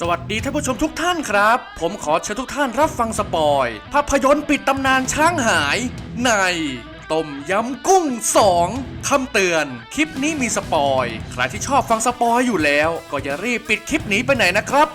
สวัสดีท่านผู้ชมทุกท่านครับ ผมขอเชิญทุกท่านรับฟังสปอย ภาพยนตร์ปิดตำนานช้างหายในต้มยำกุ้ง 2 คำเตือน คลิปนี้มีสปอย ใครที่ชอบฟังสปอยอยู่แล้ว ก็อย่ารีบปิดคลิปนี้ไปไหนนะครับ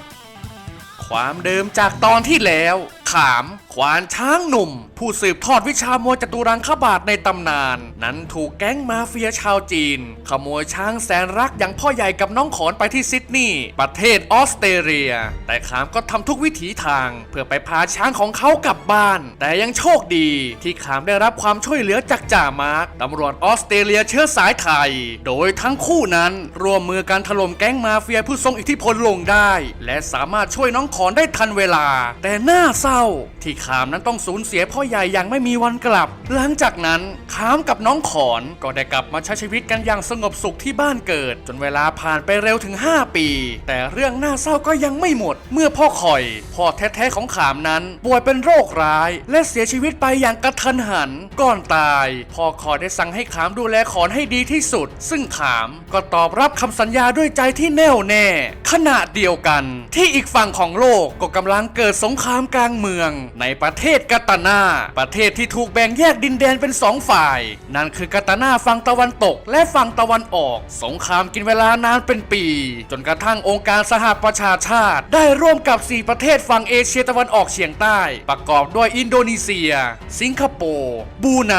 ความเดิมจากตอนที่แล้ว ขาม ควานช้างหนุ่ม ผู้สืบทอดวิชามวยจตุรังคบาทในตำนาน นั้นถูกแก๊งมาเฟียชาวจีน ขโมยช้างแสนรักอย่างพ่อใหญ่กับน้องขอนไปที่ซิดนีย์ประเทศออสเตรเลีย แต่ขามก็ทำทุกวิถีทาง เพื่อไปพาช้างของเขากลับบ้าน แต่ยังโชคดีที่ขามได้รับความช่วยเหลือจากจ่ามาร์กตำรวจออสเตรเลียเชื้อสายไทย โดยทั้งคู่นั้นร่วมมือการถล่มแก๊งมาเฟียผู้ทรงอิทธิพลลงได้ และสามารถช่วยน้องขอนได้ทันเวลา แต่หน่าเศร้าที่ขามนั้นต้องสูญเสียพ่อใหญ่อย่างไม่มีวันกลับ หลังจากนั้นขามกับน้องขอนก็ได้กลับมาใช้ชีวิตกันอย่างสงบสุขที่บ้านเกิด จนเวลาผ่านไปเร็วถึง 5 ปี แต่เรื่องน่าเศร้าก็ยังไม่หมด เมื่อพ่อคอยพ่อแท้ๆของขามนั้น ป่วยเป็นโรคร้าย และเสียชีวิตไปอย่างกระทันหัน ก่อนตาย พ่อคอยได้สั่งให้ขามดูแลขอนให้ดีที่สุด ซึ่งขามก็ตอบรับคำสัญญาด้วยใจที่แน่วแน่ ขณะเดียวกัน ที่อีกฝั่งของโลกก็กำลังเกิดสงครามกลางเมืองในประเทศกาตานาประเทศที่ถูกแบ่งแยกดินแดนเป็นสองฝ่าย นั่นคือกาตานาฝั่งตะวันตก และฝั่งตะวันออก สงครามกินเวลานานเป็นปี จนกระทั่งองค์การสหประชาชาติ ได้ร่วมกับ 4 ประเทศฝั่งเอเชียตะวันออกเฉียงใต้ ประกอบด้วยอินโดนีเซีย สิงคโปร์บูไน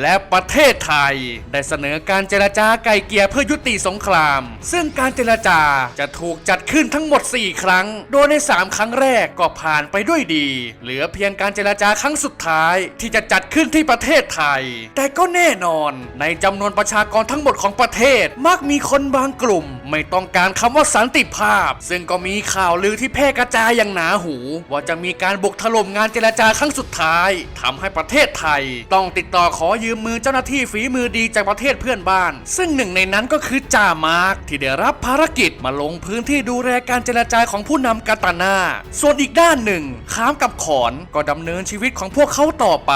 และประเทศไทย ได้เสนอการเจรจาไกลเกลี่ยเพื่อยุติสงคราม ซึ่งการเจรจาจะถูกจัดขึ้นทั้งหมด 4 ครั้ง โดยใน 3 ครั้งแรกก็ผ่านไปด้วยดีเหลือเพียงการเจรจาครั้งสุดท้าย ที่จะจัดขึ้นที่ประเทศไทย แต่ก็แน่นอน ในจำนวนประชากรทั้งหมดของประเทศ มักมีคนบางกลุ่ม ไม่ต้องการคำว่าสันติภาพ ซึ่งก็มีข่าวลือที่แพร่กระจายอย่างหนาหู ว่าจะมีการบุกถล่มงานเจรจาครั้งสุดท้ายทำให้ประเทศไทย ต้องติดต่อขอยืมมือเจ้าหน้าที่ฝีมือดีจากประเทศเพื่อนบ้าน ซึ่งหนึ่งในนั้นก็คือจ่ามาร์กที่ได้รับภารกิจมาลงพื้นที่ดูแลการเจรจาของผู้นำกาตานาส่วนอีกด้านหนึ่งขามกับขอนก็ดำเนินชีวิตของพวกเขาต่อไป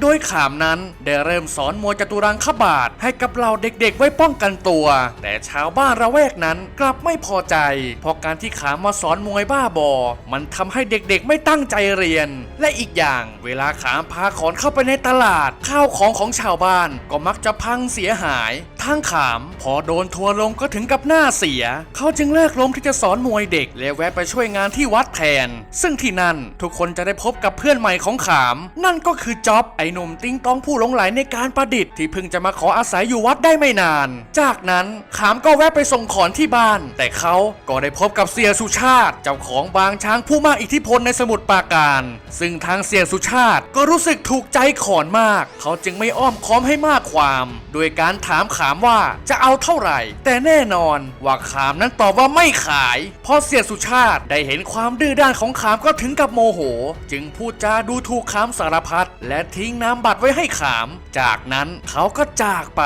โดยขามนั้นได้เริ่มสอนมวยจตุรังคบาทให้กับเหล่าเด็กๆ ไว้ป้องกันตัว แต่ชาวบ้านระแวกนั้นกลับไม่พอใจ เพราะการที่ขามมาสอนมวยบ้าบอ มันทำให้เด็กๆ ไม่ตั้งใจเรียน และอีกอย่างเวลาขามพาขอนเข้าไปในตลาด ข้าวของของชาวบ้านก็มักจะพังเสียหายทางขาม พอโดนทัวลงก็ถึงกับหน้าเสีย เขาจึงเลิกล้มที่จะสอนมวยเด็ก และแวะไปช่วยงานที่วัดแทน ซึ่งที่นั่นทุกคนจะได้พบกับเพื่อนใหม่ของขาม นั่นก็คือจ๊อบไอ้หนุ่มติ้งต้องผู้หลงไหลในการประดิษฐ์ที่เพิ่งจะมาขออาศัยอยู่วัดได้ไม่นาน จากนั้นขามก็แวะไปส่งขอนที่บ้าน แต่เขาก็ได้พบกับเสียสุชาติ เจ้าของบางช้างผู้มากอิทธิพลในสมุทรปราการ ซึ่งทางเสียสุชาติก็รู้สึกถูกใจขอนมาก เขาจึงไม่อ้อมค้อมให้มากความ โดยการถามขามว่าจะเอาเท่าไหร่ แต่แน่นอนว่าขามนั้นตอบว่าไม่ขาย เพอเสียสุชาติได้เห็นความดื้อด้านของขามก็ถึงกับโมโหจึงพูดจาดูถูกขามสารพัดและทิ้งน้ำบัตรไว้ให้ขาม จากนั้นเขาก็จากไป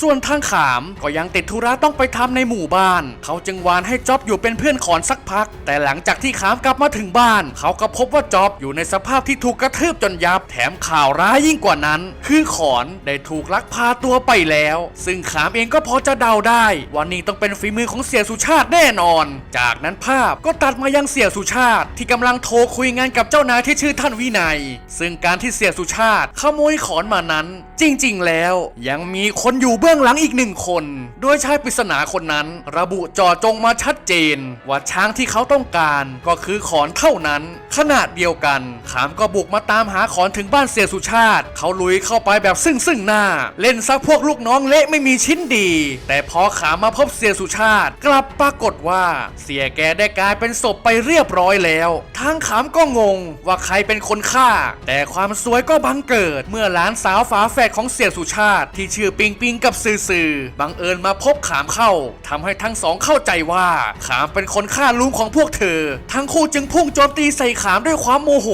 ส่วนทางขามก็ยังติดธุระต้องไปทำในหมู่บ้าน เขาจึงวานให้จ็อบอยู่เป็นเพื่อนขอนสักพัก แต่หลังจากที่ขามกลับมาถึงบ้าน เขาก็พบว่าจ็อบอยู่ในสภาพที่ถูกกระทืบจนยับ แถมข่าวร้ายยิ่งกว่านั้น คือขอนได้ถูกลักพาตัวไปแล้ว ซึ่งขามเองก็พอจะเดาได้ว่านี่ต้องเป็นฝีมือของเสียสุชาติแน่นอน จากนั้นภาพก็ตัดมายังเสียสุชาติที่กำลังโทรคุยงานกับเจ้านายที่ชื่อท่านวินัย ซึ่งการที่เสียสุชาติขโมยขอนมานั้น จริงๆ แล้วยังมีคนอยู่เบื้องหลังอีกหนึ่งคน โดยชายปริศนาคนนั้น ระบุจ่อจงมาชัดเจน ว่าช้างที่เขาต้องการก็คือขอนเท่านั้น ขนาดเดียวกัน ขามก็บุกมาตามหาขอนถึงบ้านเสียสุชาติ เขาลุยเข้าไปแบบซึ่งซึ่งหน้า เล่นซักพวกลูกน้องเละไม่มีชิ้นดี แต่พอขามมาพบเสียสุชาติ กลับปรากฏว่าเสียแกได้กลายเป็นศพไปเรียบร้อยแล้วทางขามก็งงว่าใครเป็นคนฆ่า แต่ความสวยก็บังเกิดเมื่อหลานสาวฝาแฝดของเสียสุชาติที่ชื่อปิงปิงกับซื่อซื่อบังเอิญมาพบขามเข้าทำให้ทั้งสองเข้าใจว่าขามเป็นคนฆ่าลุงของพวกเธอ ทั้งคู่จึงพุ่งโจมตีใส่ขามด้วยความโมโห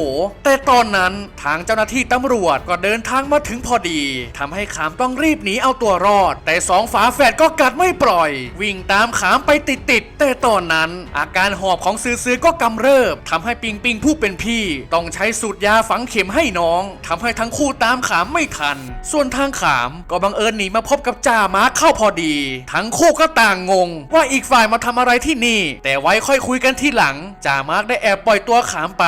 แต่ตอนนั้นทางเจ้าหน้าที่ตำรวจก็เดินทางมาถึงพอดีทำให้ขามต้องรีบหนีเอาตัวรอด แต่สองฝาแฝดก็กัดไม่ปล่อย วิ่งตามขามไปติดๆแต่ตอนนั้น อาการหอบของซื่อซื่อก็กำเริบทำให้ปิงปิงผู้เป็นพี่ ต้องใช้สูตรยาฝังเข็มให้น้องทำให้ทั้งคู่ตามขามไม่ทันส่วนทางขามก็บังเอิญหนีมาพบกับจ่าม้าเข้าพอดี ทั้งคู่ก็ต่างงง ว่าอีกฝ่ายมาทำอะไรที่นี่ แต่ไว้ค่อยคุยกันที่หลังจ่ามาร์คได้แอบปล่อยตัวขามไป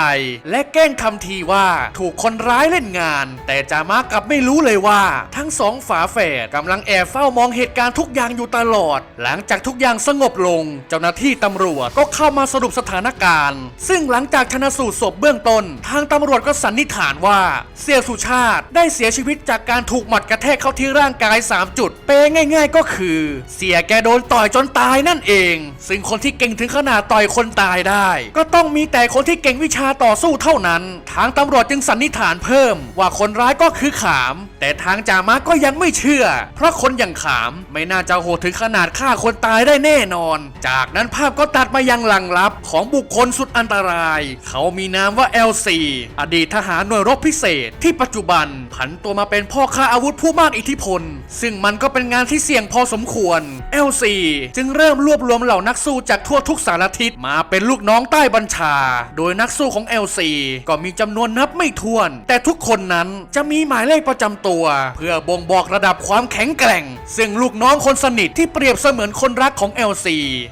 และแกล้งทำทีว่าถูกคนร้ายเล่นงาน แต่จ่ามาร์คกลับไม่รู้เลยว่า ทั้งสองฝาแฝดกำลังแอบเฝ้ามองเหตุการณ์ทุกอย่างอยู่ตลอด หลังจากทุกอย่างสงบลง เจ้าหน้าที่ตำรวจก็เข้ามาสรุปสถานการณ์ ซึ่งหลังจากชนะสูตรศพเบื้องต้น ทางตำรวจก็สันนิษฐานว่าเสียสุชาติได้เสียชีวิตจากการถูกหมัดกระแทกเข้าที่ร่างกาย 3 จุด เปลง่าย ๆ ก็คือ เสียแกโดนต่อยจนตายนั่นเอง ซึ่งคนที่เก่งถึงขนาดต่อยคนตายได้ ก็ต้องมีแต่คนที่เก่งวิชาต่อสู้เท่านั้น ทางตำรวจจึงสันนิษฐานเพิ่ม ว่าคนร้ายก็คือขาม แต่ทางจามาก็ยังไม่เชื่อ เพราะคนอย่างขามไม่น่าจะโหดถึงขนาดฆ่าคนตายได้แน่นอน จากนั้นภาพก็ตัดมายังหลังลับของบุคคลสุดอันตราย เขามีนามว่า LC อดีตทหารหน่วยรบพิเศษ ที่ปัจจุบันผันตัวมาเป็นพ่อคาอาวุธผู้มากอิทธิพล ซึ่งมันก็เป็นงานที่เสี่ยงพอสมควร LC จึงเริ่มรวบรวมเหล่านักสู้จากทั่วทุกสารทิศมาเป็นลูกน้องใต้บัญชา โดยนักสู้ของ LC ก็มีจำนวนนับไม่ถ้วน แต่ทุกคนนั้นจะมีหมายเลขประจำตัว เพื่อบ่งบอกระดับความแข็งแกร่ง ซึ่งลูกน้องคนสนิทที่เปรียบเสมือนคนรักของ LC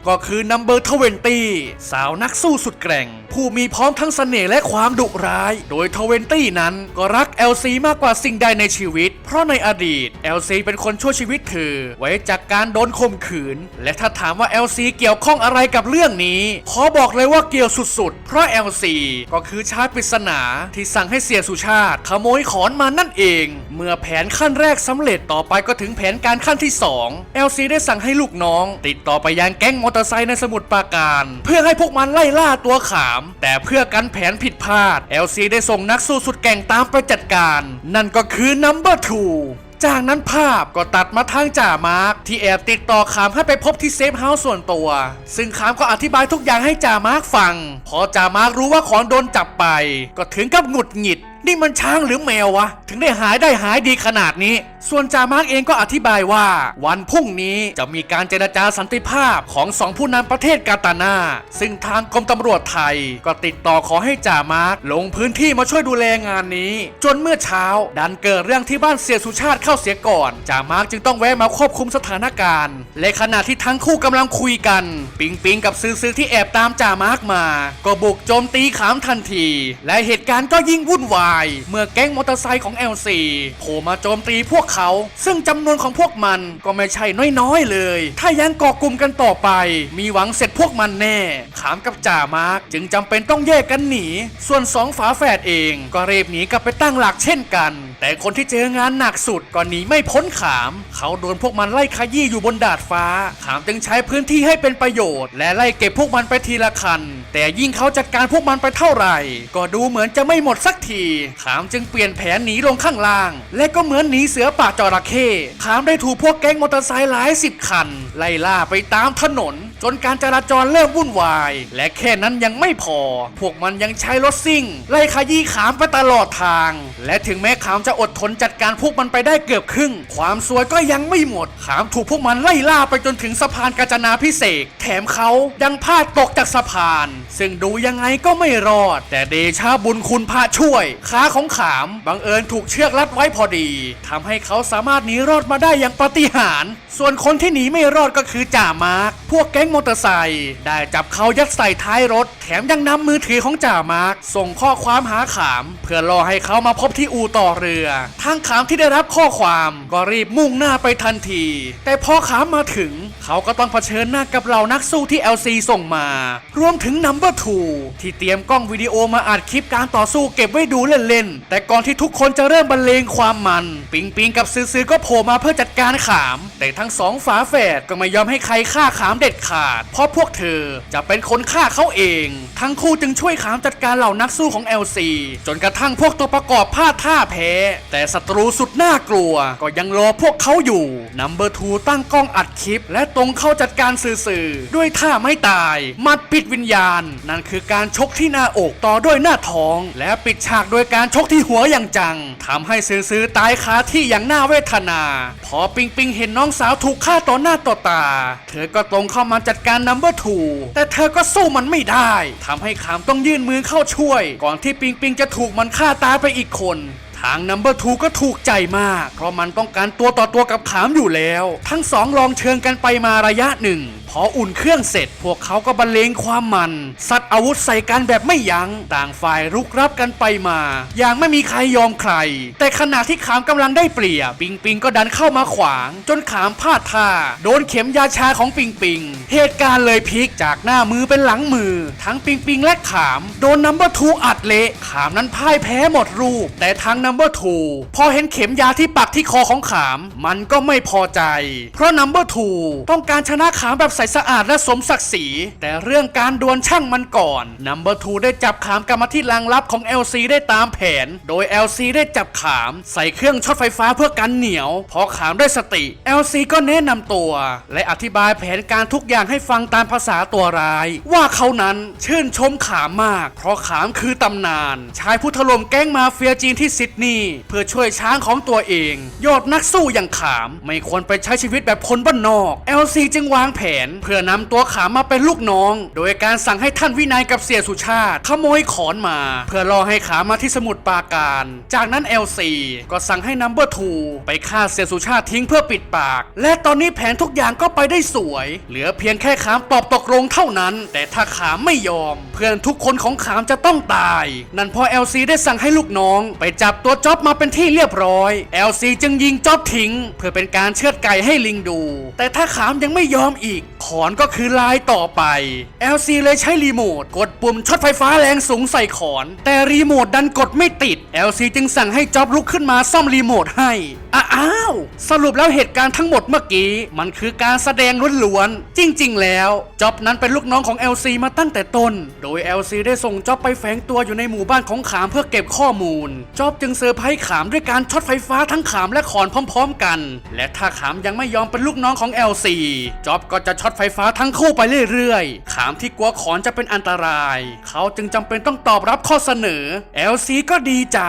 ก็คือนัมเบอร์ทเวนตี้สาวนักสู้สุดแกร่ง ผู้มีพร้อมทั้งเสน่ห์และความดุร้าย โดยทเวนตี้นั้นก็รัก LC มากกว่าสิ่งใดในชีวิต เพราะในอดีต LC เป็นคนช่วยชีวิตเธอไว้จากการโดนข่มขืน และถ้าถามว่า LC เกี่ยวข้องอะไรกับเรื่องนี้ ขอบอกเลยว่าเกี่ยวสุดๆ เพราะ LC ก็คือชายปริศนาที่สั่งให้เสียสุชาติ ขโมยขอนมานั่นเอง เมื่อแผนขั้นแรกสำเร็จต่อไปก็ถึงแผนการขั้นที่ 2 LC ได้สั่งให้ลูกน้อง ติดต่อไปยังแก๊งมอเตอร์ไซค์ในสมุทรปราการ เพื่อให้พวกมันไล่ล่าตัวขาม แต่เพื่อกันแผนผิดพลาด LC ได้ส่งนักสู้สุดแก่งตามไปจัดการ นั่นก็คือ Number 2 จากนั้นภาพก็ตัดมาทางจ่ามาร์กที่แอบติดต่อขามให้ไปพบที่เซฟเฮาส์ส่วนตัว ซึ่งขามก็อธิบายทุกอย่างให้จ่ามาร์กฟัง พอจ่ามาร์กรู้ว่าของโดนจับไป ก็ถึงกับหงุดหงิดนี่มันช้างหรือแมววะ ถึงได้หายได้หายดีขนาดนี้ ส่วนจามาร์กเองก็อธิบายว่า วันพรุ่งนี้จะมีการเจรจาสันติภาพของสองผู้นำประเทศกาตานาซึ่งทางกรมตำรวจไทย ก็ติดต่อขอให้จามาร์กลงพื้นที่มาช่วยดูแลงานนี้ จนเมื่อเช้า ดันเกิดเรื่องที่บ้านเสียสุชาติเข้าเสียก่อน จามาร์กจึงต้องแวะมาควบคุมสถานการณ์ และขณะที่ทั้งคู่กำลังคุยกัน ปิงปิงกับซื้อซื้อที่แอบตามจามาร์กมา ก็บุกโจมตีขามทันที และเหตุการณ์ก็ยิ่งวุ่นวายเมื่อแก๊งมอเตอร์ไซค์ของ LC โผล่มาโจมตีพวกเขา ซึ่งจำนวนของพวกมันก็ไม่ใช่น้อยๆเลย ถ้ายังก่อกลุ่มกันต่อไป มีหวังเสร็จพวกมันแน่ขามกับจ่ามาร์กจึงจำเป็นต้องแยกกันหนี ส่วนสองฝาแฝดเองก็เรีบหนีกลับไปตั้งหลักเช่นกัน แต่คนที่เจองานหนักสุดก็หนีไม่พ้นขาม เขาโดนพวกมันไล่ขยี้อยู่บนดาดฟ้า ขามจึงใช้พื้นที่ให้เป็นประโยชน์ และไล่เก็บพวกมันไปทีละคัน แต่ยิ่งเขาจัดการพวกมันไปเท่าไหร่ ก็ดูเหมือนจะไม่หมดสักทีขามจึงเปลี่ยนแผนหนีลงข้างล่าง และก็เหมือนหนีเสือป่าจระเข้ขามได้ถูกพวกแก๊งมอเตอร์ไซค์หลายสิบคัน ไล่ล่าไปตามถนน จนการจราจรเริ่มวุ่นวาย และแค่นั้นยังไม่พอ พวกมันยังใช้รถซิ่ง ไล่ขยี้ขามไปตลอดทาง และถึงแม้ขามจะอดทนจัดการพวกมันไปได้เกือบครึ่ง ความสวยก็ยังไม่หมด ขามถูกพวกมันไล่ล่าไปจนถึงสะพานกาญจนาพิเศษ แถมเขายังพลาดตกจากสะพาน ซึ่งดูยังไงก็ไม่รอด แต่เดชาบุญคุณพระช่วย ขาของขามบังเอิญถูกเชือกรัดไว้พอดีทำให้เขาสามารถหนีรอดมาได้อย่างปาฏิหาริย์ส่วนคนที่หนีไม่รอดก็คือจ่ามาร์คพวกแก๊งมอเตอร์ไซค์ได้จับเขายัดใส่ท้ายรถ แถมยังนำมือถือของจ่ามาร์กส่งข้อความหาขาม เพื่อรอให้เขามาพบที่อู่ต่อเรือทางขามที่ได้รับข้อความก็รีบมุ่งหน้าไปทันที แต่พอขามมาถึง เขาก็ต้องเผชิญหน้ากับเหล่านักสู้ที่ LC ส่งมา รวมถึง Number 2 ที่เตรียมกล้องวิดีโอมาอัดคลิปการต่อสู้เก็บไว้ดูเล่นๆ แต่ก่อนที่ทุกคนจะเริ่มบรรเลงความมัน ปิงปิงกับซื้อซื้อก็โผล่มาเพื่อจัดการขาม แต่ทั้งสองฝาแฝดก็ไม่ยอมให้ใครฆ่าขามเด็ดขาด เพราะพวกเธอจะเป็นคนฆ่าเขาเอง ทั้งคู่จึงช่วยขามจัดการเหล่านักสู้ของ LC จนกระทั่งพวกตัวประกอบพลาดท่าแพ้ แต่ศัตรูสุดน่ากลัว ก็ยังรอพวกเขาอยู่ Number 2ตั้งกล้องอัดคลิปและตรงเข้าจัดการสื่อๆด้วยท่าไม่ตาย มัดปิดวิญญาณ นั่นคือการชกที่หน้าอกต่อด้วยหน้าท้อง และปิดฉากโดยการชกที่หัวอย่างจังทำให้ซื่อๆตายคาที่อย่างน่าเวทนา พอปิงปิงเห็นน้องสาวถูกฆ่าต่อหน้าต่อตา เธอก็ตรงเข้ามาจัดการนัมเบอร์ทูแต่เธอก็สู้มันไม่ได้ทำให้ขามต้องยื่นมือเข้าช่วย ก่อนที่ปิงปิงจะถูกมันฆ่าตายไปอีกคน ทางนัมเบอร์ทูก็ถูกใจมาก เพราะมันต้องการตัวต่อตัวกับขามอยู่แล้ว ทั้งสองลองเชิงกันไปมาระยะหนึ่ง พออุ่นเครื่องเสร็จ พวกเขาก็บรรเลงความมัน สัตว์อาวุธใส่กันแบบไม่ยัง้ง ต่างฝ่ายรุกรับกันไปมา อย่างไม่มีใครยอมใคร แต่ขณะที่ขามกำลังได้เปรียบปิงปิงก็ดันเข้ามาขวาง จนขามพลาดท่า โดนเข็มยาชาของปิงปิง เหตุการณ์เลยพลิกจากหน้ามือเป็นหลังมือ ทั้งปิงปิงและขาม โดนนัมเบอร์ทูอัดเละขามนั้นพ่ายแพ้หมดรูป แต่ทางนัมเบอร์ทูพอเห็นเข็มยาที่ปักที่คอของขาม มันก็ไม่พอใจ เพราะนัมเบอร์ทูต้องการชนะขามแบบใสสะอาดและสมศักดิ์ศรี แต่เรื่องการดวลช่างมันก่อนนัมเบอร์ทูได้จับขามกลับมาที่รางลับของ LC ได้ตามแผน โดย LC ได้จับขามใส่เครื่องช็อตไฟฟ้าเพื่อกันเหนียว พอขามได้สติ LC ก็แนะนำตัว และอธิบายแผนการทุกอย่างให้ฟังตามภาษาตัวร้าย ว่าเขานั้นชื่นชมขามมาก เพราะขามคือตำนาน ชายผู้ถล่มแก๊งมาเฟียจีนที่ซิดนีย์เพื่อช่วยช้างของตัวเอง ยอดนักสู้อย่างขาม ไม่ควรไปใช้ชีวิตแบบคนบ้านนอก LC จึงวางแผนเพื่อนำตัวขามาเป็นลูกน้อง โดยการสั่งให้ท่านวินัยกับเสียสุชาติ ขโมยขอนมา เพื่อรอให้ขามาที่สมุทรปาการ จากนั้น LC ก็สั่งให้นัมเบอร์ทูไปฆ่าเสียสุชาติทิ้งเพื่อปิดปาก และตอนนี้แผนทุกอย่างก็ไปได้สวย เหลือเพียงแค่ขามตอบตกลงเท่านั้น แต่ถ้าขามไม่ยอม เพื่อนทุกคนของขามจะต้องตาย นั่นเพอ LC ได้สั่งให้ลูกน้อง ไปจับตัวจ็อบมาเป็นที่เรียบร้อย LC จึงยิงจ็อบทิ้ง เพื่อเป็นการเชือดไก่ให้ลิงดู แต่ถ้าขามยังไม่ยอมอีกขอนก็คือลายต่อไป LC เลยใช้รีโมทกดปุ่มช็อตไฟฟ้าแรงสูงใส่ขอน แต่รีโมทดันกดไม่ติด LC จึงสั่งให้จ็อบลุกขึ้นมาซ่อมรีโมทให้อ้าว สรุปแล้วเหตุการณ์ทั้งหมดเมื่อกี้ มันคือการแสดงล้วนๆ จริงๆ แล้ว จ็อบนั้นเป็นลูกน้องของ LC มาตั้งแต่ต้น โดย LC ได้ส่งจ็อบไปแฝงตัวอยู่ในหมู่บ้านของขามเพื่อเก็บข้อมูล จ็อบจึงเซอร์ไพรส์ขามด้วยการช็อตไฟฟ้าทั้งขามและขอนพร้อม ๆ กัน และถ้าขามยังไม่ยอมเป็นลูกน้องของ LC จ็อบก็จะช็อตไฟฟ้าทั้งคู่ไปเรื่อยๆ ขามที่กลัวขอนจะเป็นอันตราย เขาจึงจำเป็นต้องตอบรับข้อเสนอ LC ก็ดีใจ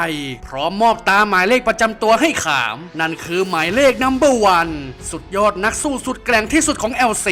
พร้อมมอบตาหมายเลขประจำตัวให้ขามนั่นคือหมายเลขนัมเบอร์วันสุดยอดนักสู้สุดแกร่งที่สุดของ LC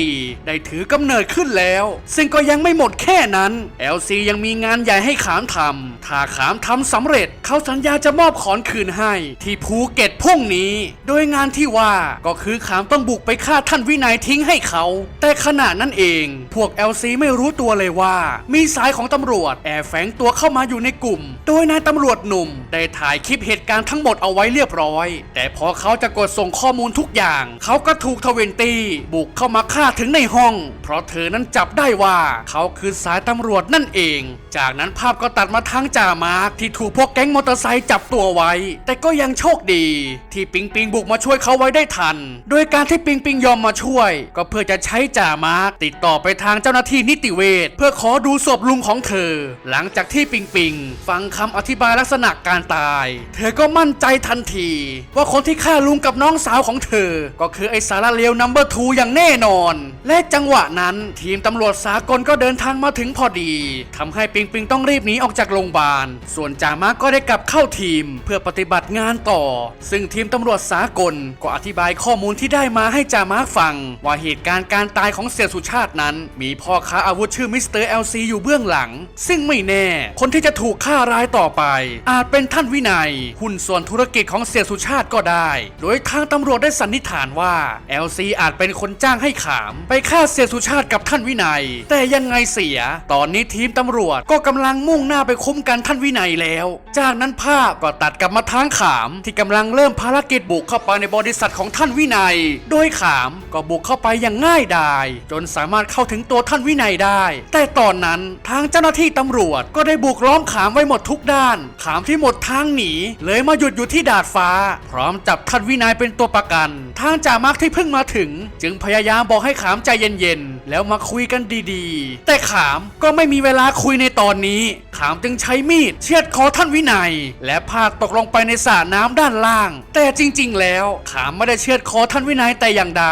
ได้ถือกำเนิดขึ้นแล้ว ซึ่งก็ยังไม่หมดแค่นั้น LC ยังมีงานใหญ่ให้ขามทำถ้าขามทำสำเร็จ เขาสัญญาจะมอบขอนคืนให้ ที่ภูเก็ตพุ่งนี้ โดยงานที่ว่าก็คือขามต้องบุกไปฆ่าท่านวินัยทิ้งให้เขา แต่ขณะนั้นเอง พวก LC ไม่รู้ตัวเลยว่า มีสายของตำรวจ แอบแฝงตัวเข้ามาอยู่ในกลุ่ม โดยนายตำรวจหนุ่ม ได้ถ่ายคลิปเหตุการณ์ทั้งหมดเอาไว้เรียบร้อย แต่พอเขาจะกดส่งข้อมูลทุกอย่าง เขาก็ถูกทเวนตี้บุกเข้ามาฆ่าถึงในห้อง เพราะเธอนั้นจับได้ว่าเขาคือสายตำรวจนั่นเอง จากนั้นภาพก็ตัดมาทางจ่ามาร์คที่ถูกพวกแก๊งมอเตอร์ไซค์จับตัวไว้ แต่ก็ยังโชคดี ที่ปิงปิงบุกมาช่วยเขาไว้ได้ทัน โดยการที่ปิงปิงยอมมาช่วย ก็เพื่อจะใช้จ่ามาร์คติดต่อไปทางเจ้าหน้าที่นิติเวชเพื่อขอดูศพลุงของเธอ หลังจากที่ปิงปิง ฟังคำอธิบายลักษณะการตาย เธอก็มั่นใจทันที ว่าคนคนที่ฆ่าลุงกับน้องสาวของเธอ ก็คือไอ้สารเลวนัมเบอร์ทูอย่างแน่นอน และจังหวะนั้นทีมตำรวจสากลก็เดินทางมาถึงพอดีทำให้ปิงปิงต้องรีบหนีออกจากโรงพยาบาล ส่วนจามาก็ได้กลับเข้าทีมเพื่อปฏิบัติงานต่อ ซึ่งทีมตำรวจสากลก็อธิบายข้อมูลที่ได้มาให้จามาฟัง ว่าเหตุการณ์การตายของเสี่ยสุชาตินั้น มีพ่อค้าอาวุธชื่อมิสเตอร์เอลซีอยู่เบื้องหลัง ซึ่งไม่แน่ คนที่จะถูกฆ่ารายต่อไป อาจเป็นท่านวินัย หุ้นส่วนธุรกิจของเสี่ยสุชาติก็ได้ โดยทางตำรวจได้สันนิษฐานว่า LC อาจเป็นคนจ้างให้ขามไปฆ่าเสียสุชาติกับท่านวินัย แต่ยังไงเสีย ตอนนี้ทีมตำรวจก็กำลังมุ่งหน้าไปคุ้มกันท่านวินัยแล้ว จากนั้นภาพก็ตัดกลับมาทางขาม ที่กำลังเริ่มภารกิจบุกเข้าไปในบริษัทของท่านวินัย โดยขามก็บุกเข้าไปอย่างง่ายดาย จนสามารถเข้าถึงตัวท่านวินัยได้ แต่ตอนนั้นทางเจ้าหน้าที่ตำรวจก็ได้บุกล้อมขามไว้หมดทุกด้าน ขามที่หมดทางหนี เลยมาหยุดอยู่ที่ดาดฟ้า พร้อมจับท่านวินัยเป็นตัวประกัน ทางจ่ามาร์คที่เพิ่งมาถึง จึงพยายามบอกให้ขามใจเย็นๆ แล้วมาคุยกันดีๆ แต่ขามก็ไม่มีเวลาคุยในตอนนี้ ขามจึงใช้มีดเชือดคอท่านวินัย และพาดตกลงไปในสระน้ำด้านล่าง แต่จริงๆ แล้วขามไม่ได้เชือดคอท่านวินัยแต่อย่างใด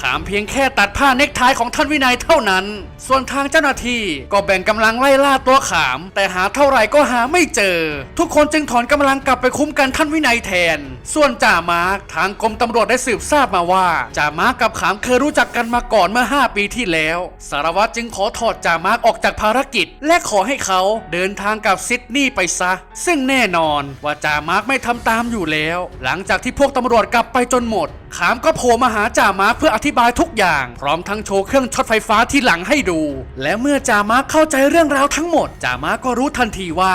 ขามเพียงแค่ตัดผ้าเน็กไทของท่านวินัยเท่านั้น ส่วนทางเจ้าหน้าที่ก็แบ่งกำลังไล่ล่าตัวขาม แต่หาเท่าไหร่ก็หาไม่เจอ ทุกคนจึงถอนกำลังกลับไปคุ้มกันท่านวินัยแทน ส่วนจ่ามาร์กทางกรมตำรวจได้สืบทราบมาว่าจ่ามาร์กกับขามเคยรู้จักกันมาก่อนมื่อ 5 ปีที่แล้ว สารวัตรจึงขอถอดจ่ามาร์กออกจากภารกิจ และขอให้เขาเดินทางกับซิดนีย์ไปซะ ซึ่งแน่นอนว่าจ่ามาร์กไม่ทำตามอยู่แล้ว หลังจากที่พวกตำรวจกลับไปจนหมด ขามก็โผล่มาหาจ่ามาร์กเพื่ออธิบายทุกอย่าง พร้อมทั้งโชว์เครื่องช็อตไฟฟ้าที่หลังให้ดู และเมื่อจ่ามาร์กเข้าใจเรื่องราวทั้งหมดจ่ามาร์กก็รู้ทันทีว่า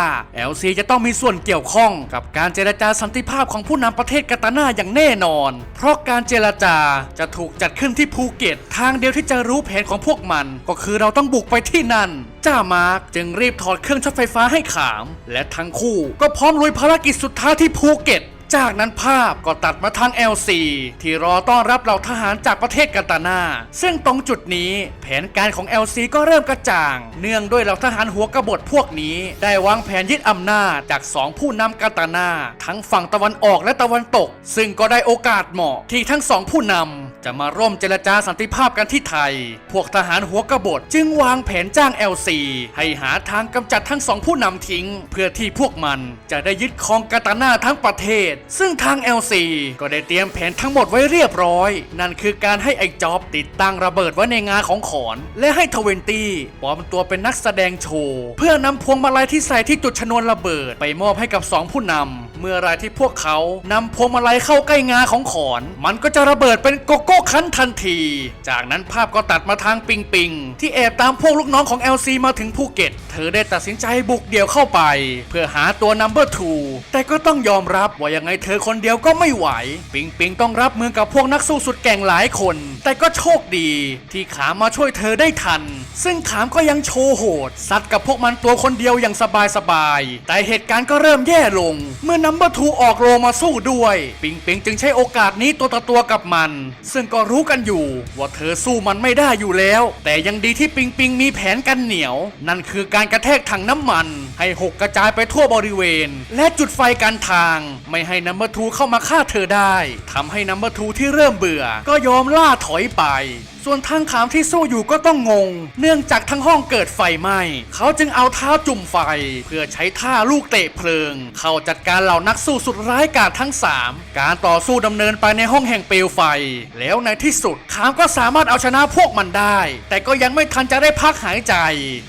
LC จะต้องมีส่วนเกี่ยวข้องกับการเจรจาสันติภาพของผู้นำประเทศกาตาร์นาอย่างแน่นอน เพราะการเจรจาจะถูกจัดขึ้นที่ภูเก็ตทางเดียวที่จะรู้แผนของพวกมัน ก็คือเราต้องบุกไปที่นั่นจ่ามาร์กจึงรีบถอดเครื่องช็อตไฟฟ้าให้ขาม และทั้งคู่ก็พร้อมลุยภารกิจสุดท้ายที่ภูเก็ตจากนั้นภาพก็ตัดมาทาง LC ที่รอต้อนรับเหล่าทหารจากประเทศกาตานาซึ่งตรงจุดนี้แผนการของ LC ก็เริ่มกระจ่าง เนื่องด้วยเหล่าทหารหัวกบฏพวกนี้ ได้วางแผนยึดอำนาจจากสองผู้นำกาตานาทั้งฝั่งตะวันออกและตะวันตก ซึ่งก็ได้โอกาสเหมาะที่ทั้งสองผู้นำ จะมาร่วมเจรจาสันติภาพกันที่ไทย พวกทหารหัวกบฏจึงวางแผนจ้าง LC ให้หาทางกำจัดทั้งสองผู้นำทิ้ง เพื่อที่พวกมันจะได้ยึดครองกาตาร์นาทั้งประเทศ ซึ่งทาง LC ก็ได้เตรียมแผนทั้งหมดไว้เรียบร้อย นั่นคือการให้ไอ้จ็อบติดตั้งระเบิดไว้ในงานของขอน และให้ทเวนตี้ปลอมตัวเป็นนักแสดงโชว์ เพื่อนำพวงมาลัยที่ใส่ที่จุดชนวนระเบิด ไปมอบให้กับสองผู้นำ เมื่อไรที่พวกเขานำพวงมาลัยเข้าใกล้งาของขอน มันก็จะระเบิดเป็นโกโก้คันทันที จากนั้นภาพก็ตัดมาทางปิงปิงที่แอบตามพวกลูกน้องของ LC มาถึงภูเก็ต เธอได้ตัดสินใจบุกเดี่ยวเข้าไป เพื่อหาตัว number two แต่ก็ต้องยอมรับว่ายังไงเธอคนเดียวก็ไม่ไหว ปิงปิงต้องรับมือกับพวกนักสู้สุดแก่งหลายคน แต่ก็โชคดี ที่ขามมาช่วยเธอได้ทัน ซึ่งขามก็ยังโชว์โหดซัดกับพวกมันตัวคนเดียวอย่างสบายๆแต่เหตุการณ์ก็เริ่มแย่ลง เมื่อนัมเบอร์ทูออกโรมาสู้ด้วย ปิงปิงจึงใช้โอกาสนี้ตัวต่อตัวกับมัน ซึ่งก็รู้กันอยู่ว่าเธอสู้มันไม่ได้อยู่แล้ว แต่ยังดีที่ปิงปิงมีแผนกันเหนียว นั่นคือการกระแทกถังน้ำมันให้หกกระจายไปทั่วบริเวณ และจุดไฟกันทาง ไม่ให้นัมเบอร์ทูเข้ามาฆ่าเธอได้ทำให้นัมเบอร์ทูที่เริ่มเบื่อ ก็ยอมล่าถอยไป ส่วนทางขามที่สู้อยู่ก็ต้องงง เนื่องจากทั้งห้องเกิดไฟไหม้เขาจึงเอาเท้าจุ่มไฟ เพื่อใช้ท่าลูกเตะเพลิง เข้าจัดการเหล่านักสู้สุดร้ายกาจทั้ง 3 การต่อสู้ดำเนินไปในห้องแห่งเปลวไฟ แล้วในที่สุดขามก็สามารถเอาชนะพวกมันได้ แต่ก็ยังไม่ทันจะได้พักหายใจ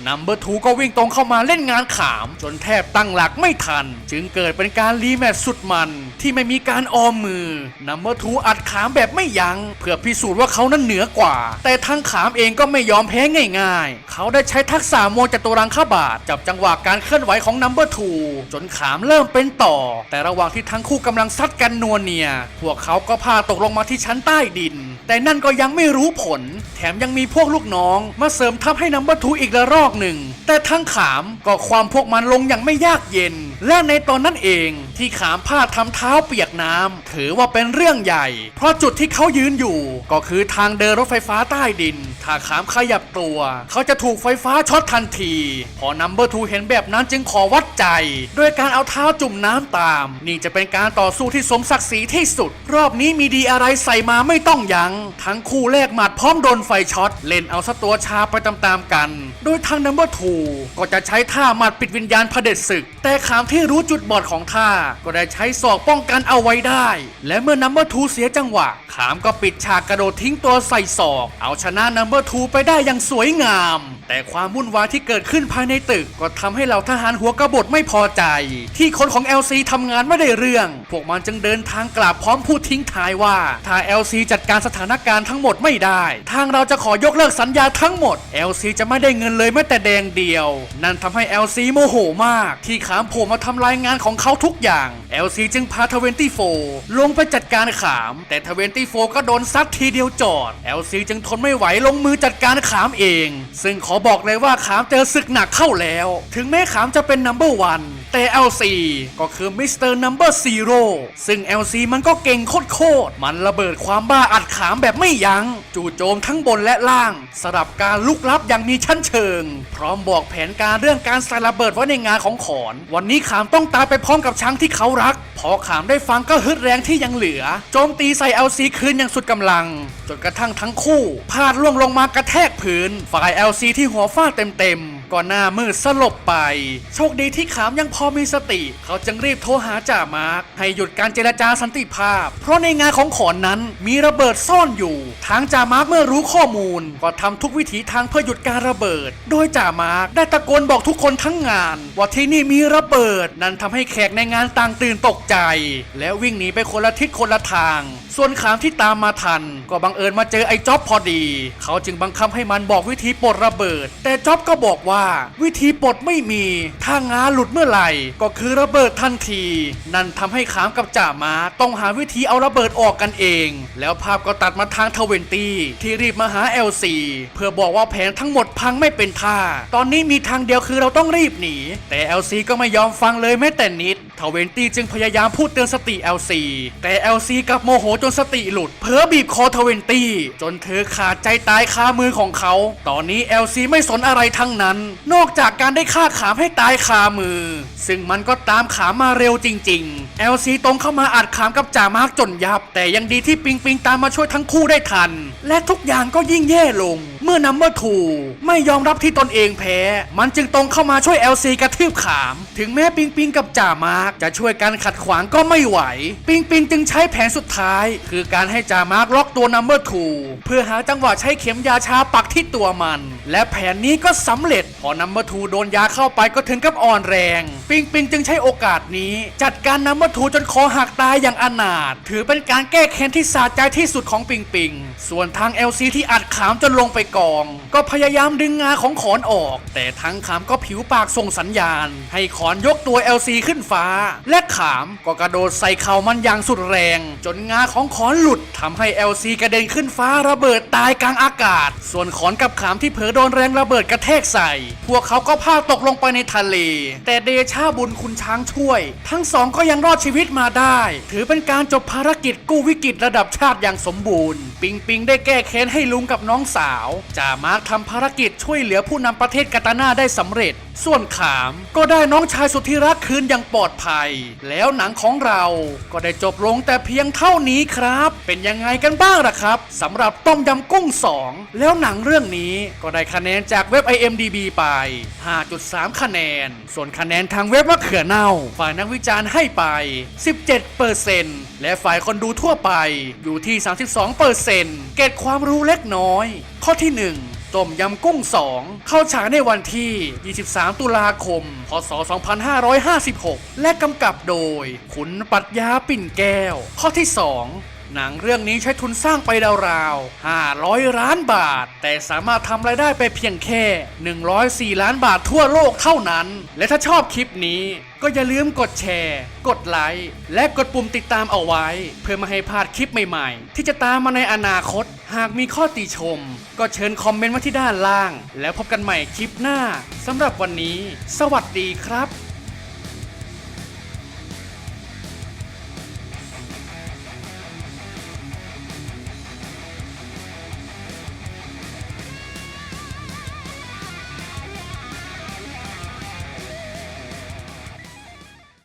นัมเบอร์ทูก็วิ่งตรงเข้ามาเล่นงานขามจนแทบตั้งหลักไม่ทัน จึงเกิดเป็นการรีแมตช์สุดมันที่ไม่มีการออมมือนัมเบอร์ทูอัดขามแบบไม่ยัง้งเพื่อพิสูจน์ว่าเขานั้นเหนือกว่า แต่ทางขามเองก็ไม่ยอมแพ้ง่าย ๆ เขาได้ใช้ทักษะมวยจัตุรังคบาทจับจังหวะการเคลื่อนไหวของนัมเบอร์ทูจนขามเริ่มเป็นต่อ แต่ระหว่างที่ทั้งคู่กำลังซัดกันนัวเนีย พวกเขาก็พาตกลงมาที่ชั้นใต้ดิน แต่นั่นก็ยังไม่รู้ผล แถมยังมีพวกลูกน้อง มาเสริมทัพให้นัมเบอร์ทูอีกระรอกหนึ่ง แต่ทั้งขามก็ความพวกมันลงอย่างไม่ยากเย็น และในตอนนั้นเองที่ขามพลาดทำเท้าเปียกน้ำถือว่าเป็นเรื่องใหญ่ เพราะจุดที่เขายืนอยู่ ก็คือทางเดินรถไฟฟ้าใต้ดิน ถ้าขามขยับตัว เขาจะถูกไฟฟ้าช็อตทันที พอนัมเบอร์ทูเห็นแบบนั้นจึงขอวัดใจ ด้วยการเอาเท้าจุ่มน้ำตาม นี่จะเป็นการต่อสู้ที่สมศักดิ์ศรีที่สุด รอบนี้มีดีอะไรใส่มาไม่ต้องยัง้งทั้งคู่แลกหมัดพร้อมโดนไฟช็อต เล่นเอาสตัวชาไปตามๆกัน โดยทางนัมเบอร์ทูก็จะใช้ท่าหมัดปิดวิญญาณเผด็จศึก แต่ขามที่รู้จุดบอดของท่า ก็ได้ใช้ศอกป้องกันเอาไว้ได้ และเมื่อนัมเบอร์ทูเสียจังหวะ ขามก็ปิดฉากกระโดดทิ้งตัวใส่ศอก เอาชนะนัมเบอร์ทูไปได้อย่างสวยงาม แต่ความวุ่นวายที่เกิดขึ้นภายในตึกก็ทำให้เหล่าทหารหัวกบฏไม่พอใจ ที่คนของ LC ทำงานไม่ได้เรื่อง พวกมันจึงเดินทางกลับพร้อมพูดทิ้งท้ายว่า ถ้า LC จัดการสถานการณ์ทั้งหมดไม่ได้ ทางเราจะขอยกเลิกสัญญาทั้งหมด LC จะไม่ได้เงินเลยแม้แต่แดงเดียว นั่นทำให้ LC โมโหมาก ที่ขามโผล่มาทำรายงานของเขาทุกอย่าง LC จึงพาทเวนตี้โฟลงไปจัดการขาม แต่ทเวนตี้โฟก็โดนซัดทีเดียวจอด LC จึงทนไม่ไหวลงมือจัดการขามเอง ซึ่งขอบอกเลยว่าขามเจอศึกหนักเข้าแล้ว ถึงแม้ขามจะเป็นนัมเบอร์วัน แต่ LC ก็คือมิสเตอร์นัมเบอร์ซีโร่ซึ่ง LC มันก็เก่งโคตรๆมันระเบิดความบ้าอัดขามแบบไม่ยัง้ง จู่โจมทั้งบนและล่างสลับการลุกลับอย่างมีชั้นเชิง พร้อมบอกแผนการเรื่องการใส่ระเบิดไว้ในงานของขอน วันนี้ขามต้องตายไปพร้อมกับช้างที่เขารัก พอขามได้ฟังก็ฮึดแรงที่ยังเหลือ โจมตีใส่ LC คืนอย่างสุดกำลัง จนกระทั่งทั้งคู่พลาดล่วงลงมากระแทกพื้น ฝ่าย LC ที่หัวฟาดเต็มๆ ก่อนหน้ามืดสลบไป โชคดีที่ขามยังพอมีสติ เขาจึงรีบโทรหาจ่ามาร์คให้หยุดการเจรจาสันติภาพ เพราะในงานของขอนนั้นมีระเบิดซ่อนอยู่ ทางจ่ามาร์คเมื่อรู้ข้อมูล ก็ทำทุกวิถีทางเพื่อหยุดการระเบิด โดยจ่ามาร์คได้ตะโกนบอกทุกคนทั้งงาน ว่าที่นี่มีระเบิด นั่นทำให้แขกในงานต่างตื่นตกใจ แล้ววิ่งหนีไปคนละทิศคนละทาง ส่วนขามที่ตามมาทัน ก็บังเอิญมาเจอไอ้จ๊อบพอดี เขาจึงบังคับให้มันบอกวิธีปลดระเบิด แต่จ๊อบก็บอกว่าวิธีปลดไม่มี ถ้างาหลุดเมื่อไหร่ ก็คือระเบิดทันที นั่นทำให้ขามกับจ่ามาต้องหาวิธีเอาระเบิดออกกันเอง แล้วภาพก็ตัดมาทางทเวนตี้ที่รีบมาหา LC เพื่อบอกว่าแผนทั้งหมดพังไม่เป็นท่า ตอนนี้มีทางเดียวคือเราต้องรีบหนี แต่ LC ก็ไม่ยอมฟังเลยแม้แต่นิด ทเวนตี้จึงพยายามพูดเตือนสติ LC แต่ LC กลับโมโหจนสติหลุด เผลอบีบคอทเวนตี้จนเธอขาดใจตายคามือของเขา ตอนนี้ LC ไม่สนอะไรทั้งนั้น นอกจากการได้ฆ่าขามให้ตายคามือ ซึ่งมันก็ตามขามมาเร็วจริง ๆ LC ตรงเข้ามาอัดขามกับจ่ามาร์กจนยับ แต่ยังดีที่ปิงปิงตามมาช่วยทั้งคู่ได้ทัน และทุกอย่างก็ยิ่งแย่ลง เมื่อนัมเบอร์ทูไม่ยอมรับที่ตนเองแพ้ มันจึงตรงเข้ามาช่วย LC กระทืบขาม ถึงแม้ปิงปิงกับจ่ามาร์กจะช่วยกันขัดขวางก็ไม่ไหว ปิงปิงจึงใช้แผนสุดท้าย คือการให้จ่ามาร์กล็อกตัวนัมเบอร์ทูเพื่อหาจังหวะใช้เข็มยาชาปักที่ตัวมัน และแผนนี้ก็สำเร็จ พอนัมเบอร์ทูโดนยาเข้าไปก็ถึงกับอ่อนแรง ปิงปิงจึงใช้โอกาสนี้ จัดการนัมเบอร์ทูจนคอหักตายอย่างอนาถถือเป็นการแก้แค้นที่สาใจที่สุดของปิงปิงส่วนทาง LC ที่อัดขามจนลงไปกอง ก็พยายามดึงงาของขอนออก แต่ทั้งขามก็ผิวปากส่งสัญญาณ ให้ขอนยกตัว LC ขึ้นฟ้า และขามก็กระโดดใส่เข่ามันอย่างสุดแรง จนงาของขอนหลุดทำให้ LC กระเด็นขึ้นฟ้าระเบิดตายกลางอากาศ ส่วนขอนกับขามที่เผลอโดนแรงระเบิดกระแทกใส่ พวกเขาก็พาตกลงไปในทะเล แต่เดชาบุญคุณช้างช่วย ทั้งสองก็ยังรอดชีวิตมาได้ ถือเป็นการจบภารกิจกู้วิกฤตระดับชาติอย่างสมบูรณ์ ปิงปิงได้แก้แค้นให้ลุงกับน้องสาวจ่ามาร์คทำภารกิจช่วยเหลือผู้นำประเทศกาตานาได้สำเร็จส่วนขามก็ได้น้องชายสุดที่รักคืนอย่างปลอดภัย แล้วหนังของเราก็ได้จบลงแต่เพียงเท่านี้ครับ เป็นยังไงกันบ้างล่ะครับสำหรับต้มยำกุ้ง 2 แล้วหนังเรื่องนี้ก็ได้คะแนนจากเว็บ IMDB ไป 5.3 คะแนน ส่วนคะแนนทางเว็บมะเขือเน่า ฝ่ายนักวิจารณ์ให้ไป 17%และฝ่ายคนดูทั่วไปอยู่ที่ 32%เกตความรู้เล็กน้อย ข้อที่ 1 ต้มยำกุ้ง 2 เข้าฉายในวันที่ 23 ตุลาคม พศ 2556 และกำกับโดย ขุนปัตยาปิ่นแก้ว ข้อที่ 2 หนังเรื่องนี้ใช้ทุนสร้างไปราวๆ 500 ล้านบาท แต่สามารถทำรายได้ไปเพียงแค่ 104 ล้านบาททั่วโลกเท่านั้น และถ้าชอบคลิปนี้ก็อย่าลืมกดแชร์ กดไลค์ และกดปุ่มติดตามเอาไว้ เพื่อไม่ให้พลาดคลิปใหม่ๆ ที่จะตามมาในอนาคต หากมีข้อติชม ก็เชิญคอมเมนต์มาที่ด้านล่าง แล้วพบกันใหม่คลิปหน้าสำหรับวันนี้ สวัสดีครับ